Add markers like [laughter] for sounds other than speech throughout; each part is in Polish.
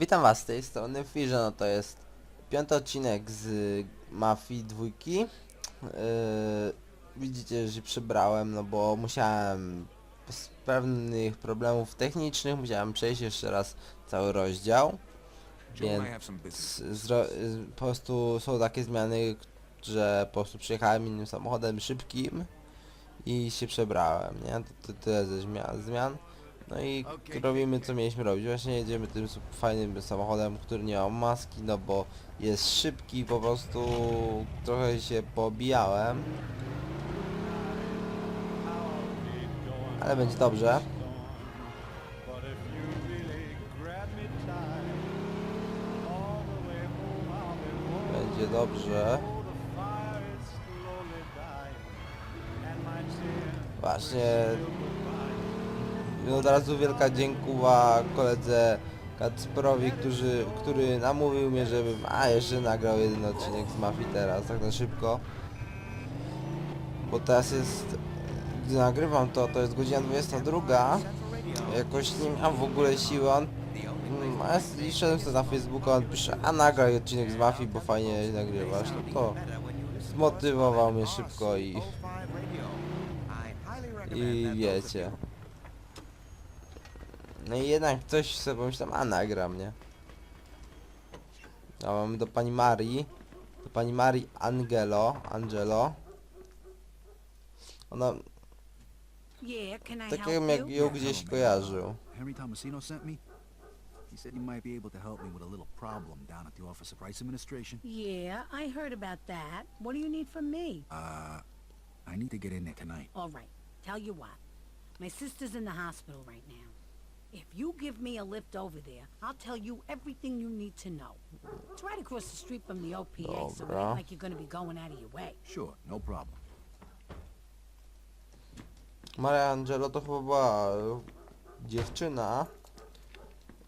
Witam was z tej strony Fisza, no to jest piąty odcinek z Mafii dwójki. Yy, widzicie, że się przebrałem, no bo musiałem z pewnych problemów technicznych musiałem przejść jeszcze raz cały rozdział. Więc po prostu są takie zmiany, że po prostu przyjechałem innym samochodem szybkim i się przebrałem, nie? To, to tyle ze zmian, zmian. No i robimy co mieliśmy robić. Właśnie jedziemy tym fajnym samochodem, który nie ma maski, no bo jest szybki, po prostu trochę się pobijałem. Ale będzie dobrze. Będzie dobrze. Oh, no od razu wielka dziękuwa koledze Kacprowi, którzy, który namówił mnie, żebym a jeszcze nagrał jeden odcinek z Mafii teraz, tak na szybko. Bo teraz jest, gdy nagrywam to, to jest godzina 22, jakoś nie miałem w ogóle siły, on mm, a ja szedłem sobie na Facebooka, on pisze, a nagraj odcinek z Mafii, bo fajnie nagrywasz, no to zmotywował mnie szybko i, i wiecie. No i jednak coś sobie pomyślałem, a nagram, nie? A mamy do pani Marii, do pani Marii Angelo, Angelo. Ona, Yeah, can I tak help jak you? ją gdzieś kojarzył. Henry Tomasino sent me. He said you might be able to help me with a little problem down at the Office of Price Administration. Yeah, I heard about that. What do you need from me? Uh, I need to get in there tonight. All right, tell you what. My sister's in the hospital right now. If you give me a lift over there, I'll tell you everything you need to know. It's right across the street from the OPA, so Dobra. ain't like you're gonna be going out of your way. Sure, no problem. Maria Angelo to chyba była e, dziewczyna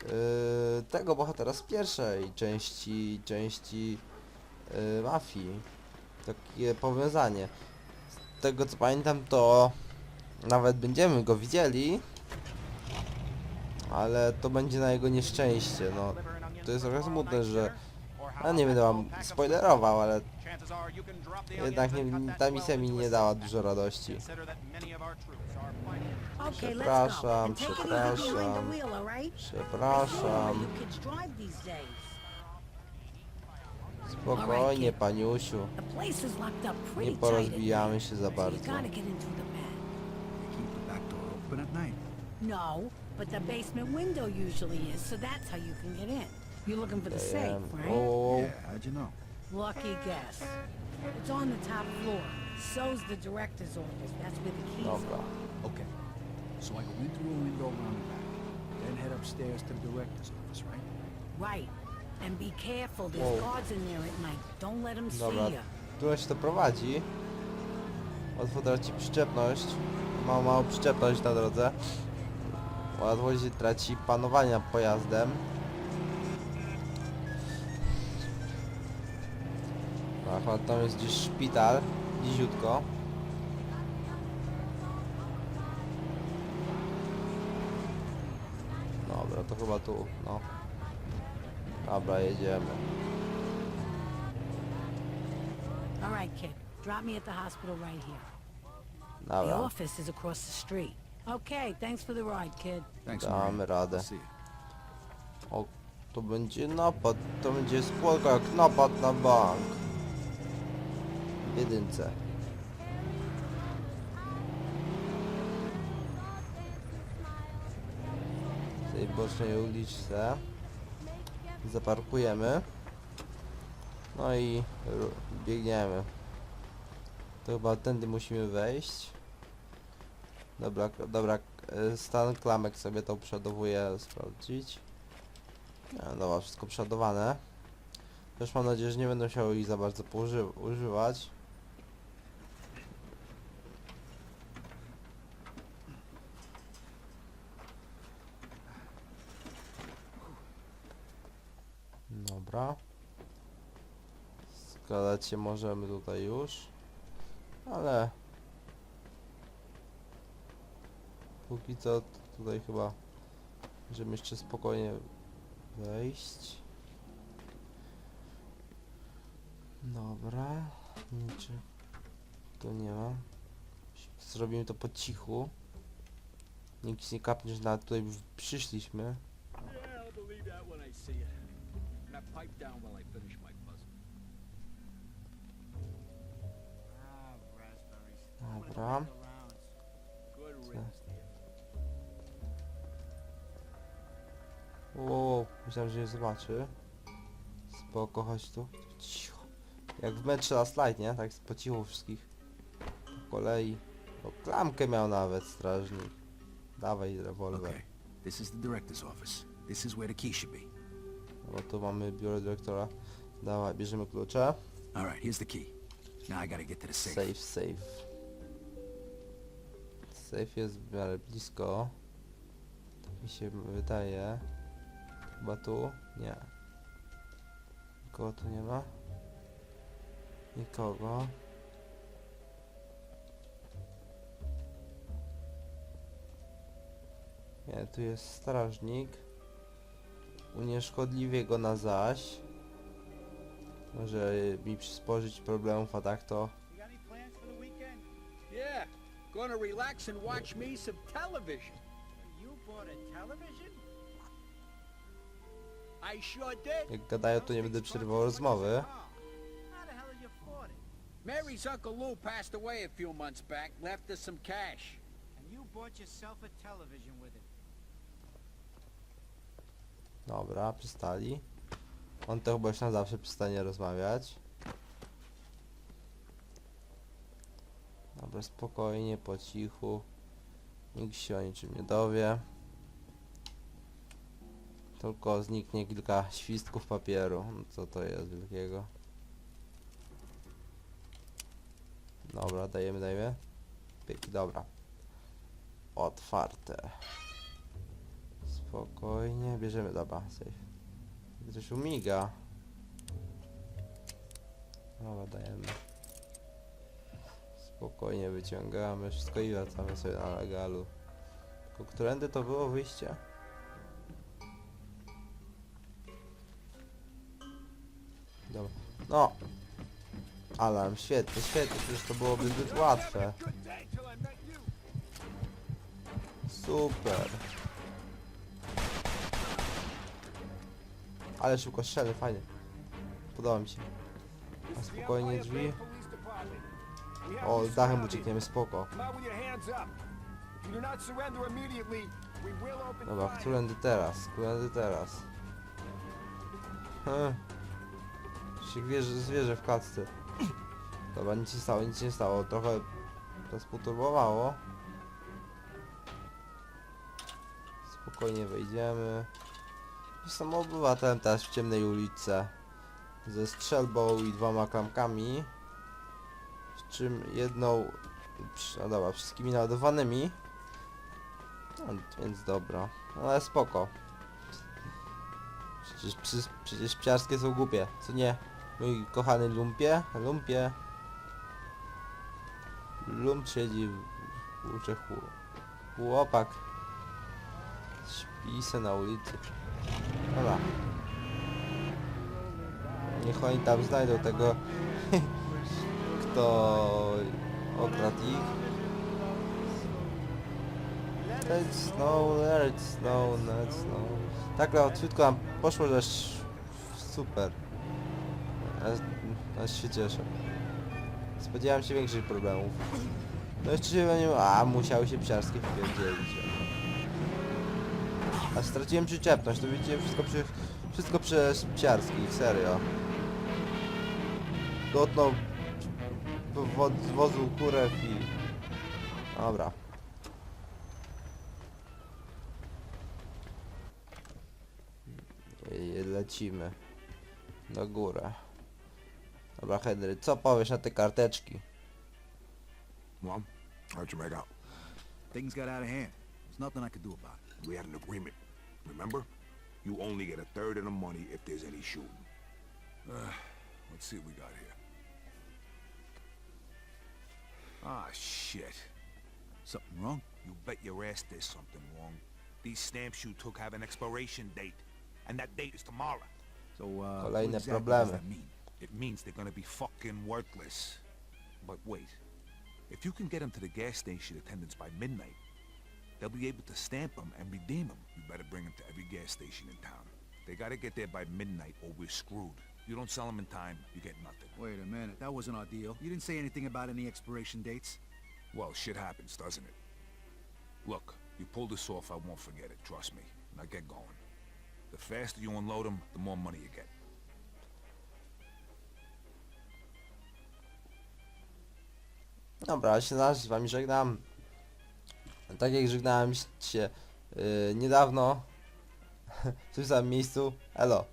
e, tego bohatera z pierwszej części, części e, mafii. Takie powiązanie. Z tego co pamiętam to nawet będziemy go widzieli, ale to będzie na jego nieszczęście. No, to jest trochę smutne, że ja nie będę wam spoilerował, ale jednak nie, ta misja mi nie dała dużo radości. Przepraszam, przepraszam. Przepraszam. Spokojnie, paniusiu. Nie porozbijamy się za bardzo. No, but the basement window usually is, so that's how you can get in. You're looking for the safe, right? Oh, oh, oh, Yeah, how'd you know? Lucky guess. It's on the top floor. So's the director's office. That's where the keys oh, are. Okay. So I go in through a window around the back, then head upstairs to the director's office, right? Right. And be careful. There's Whoa. guards in there at night. Don't let them Dobra, see you. tu się to prowadzi. Łatwo traci przyczepność. Ma małą przyczepność na drodze. Łatwo się traci panowanie nad pojazdem. Aha, tam jest gdzieś szpital. Dziziutko. Dobra, to chyba tu, no. Dobra, jedziemy. All right, kid. Drop me at the hospital right here. The Dobra, office is across the street. Okay, thanks for the ride, kid. Thanks, damy Maria. radę. I'll see you. O, to będzie napad, to będzie spłaka jak napad na bank. W jedynce. W tej bocznej uliczce. Zaparkujemy. No i ru- biegniemy. To chyba tędy musimy wejść. Dobra, dobra, e, stan klamek sobie to przodowuję sprawdzić. E, Dobra, wszystko przeładowane. Też mam nadzieję, że nie będę musiał ich za bardzo używać. Dobra. Składać się możemy tutaj już. Ale... Póki co tutaj chyba... Żebym jeszcze spokojnie wejść. Dobra, niczego tu nie ma. Zrobimy to po cichu. Nikt nie kapnie, że nawet tutaj przyszliśmy. Yeah, Wow, myślałem, że nie zobaczy. Spoko, chodź tu. Cicho. Jak w metrze Last Light, nie? Tak po cichu wszystkich. Po kolei. O, klamkę miał nawet strażnik. Dawaj rewolwer. Okay, this is the director's office. This is where the key should be. Bo tu mamy biuro dyrektora. Dawaj, bierzemy klucze. All right, here's the key. Now I gotta get to the safe. Safe, safe. Safe jest w miarę blisko. Tak mi się wydaje. Chyba tu? Nie. Nikogo tu nie ma? Nikogo. Nie, tu jest strażnik. Unieszkodliwie go na zaś. Może mi przysporzyć problemów, a tak to... Yeah, gonna relax and watch me some television. You bought a television? Jak gadają, to nie będę przerywał rozmowy. Mary's Uncle Lou passed away a few months back, left us some cash. And you bought yourself a television with it. Dobra, przystali. On to chyba już na zawsze przestanie rozmawiać. Dobra, spokojnie, po cichu. Nikt się o niczym nie dowie. Tylko zniknie kilka świstków papieru. No Co to jest wielkiego? Dobra, dajemy, dajemy. Pyk, dobra. Otwarte. Spokojnie, bierzemy, dobra, safe. Coś umiga. Dobra, dajemy. Spokojnie wyciągamy wszystko i wracamy sobie na legalu. Tylko którędy to było wyjście? Dobra. No! Alarm, świetnie, świetnie, przecież to byłoby zbyt łatwe. Super. Ale szybko strzelę, fajnie. Podoba mi się. A spokojnie drzwi. O, z dachem uciekniemy, spoko. Dobra, którędy teraz? Którędy teraz? Hm. Zwierzę, zwierzę w klatce. Dobra, nic się stało, nic się nie stało. Trochę to sputurbowało. Spokojnie wejdziemy. Jestem obywatelem teraz w ciemnej ulicy. Ze strzelbą i dwoma klamkami. Z czym jedną... przy- No dobra, wszystkimi naładowanymi. No, więc dobra. No, Ale spoko. Przecież, przecież, przecież psiarskie są głupie, co nie? Mój kochany lumpie, lumpie. Lump siedzi w łóżeku. Chłopak. Śpi se na ulicy. Dobra. Niech oni tam znajdą tego, [laughs] kto okradł ich. Let snow, let snow, let snow. Tak łatwiutko nam poszło, że super. Aż, aż się cieszę. Spodziewałem się większych problemów. No jeszcze się nie... A, musiały się psiarskie wpierdzielić. A straciłem przyczepność, to widzicie, wszystko przy... Wszystko przez psiarskich, serio. Dotknął wo- wozu kurew i... Dobra. I lecimy. Do góry. Dobra, Henry, co powiesz na te karteczki? Well, how'd you make out? Things got out of hand. There's nothing I could do about it. We had an agreement. Remember? You only get a third of the money if there's any shooting. Let's see what we got here. Ah, shit. Something wrong? You bet your ass there's something wrong. These stamps you took have an expiration date. and that date is tomorrow. So, uh, what Kolejne exactly does that mean? It means they're gonna be fucking worthless. But wait, if you can get them to the gas station attendants by midnight, they'll be able to stamp them and redeem them. You better bring them to every gas station in town. They gotta get there by midnight or we're screwed. You don't sell them in time, you get nothing. Wait a minute, that wasn't our deal. You didn't say anything about any expiration dates. Well, shit happens, doesn't it? Look, you pull this off, I won't forget it, trust me. Now get going. The faster you unload them, the more money you get. Dobra, ja się na z wami żegnam. Tak jak żegnałem się yy, niedawno [laughs] w tym samym miejscu. Elo.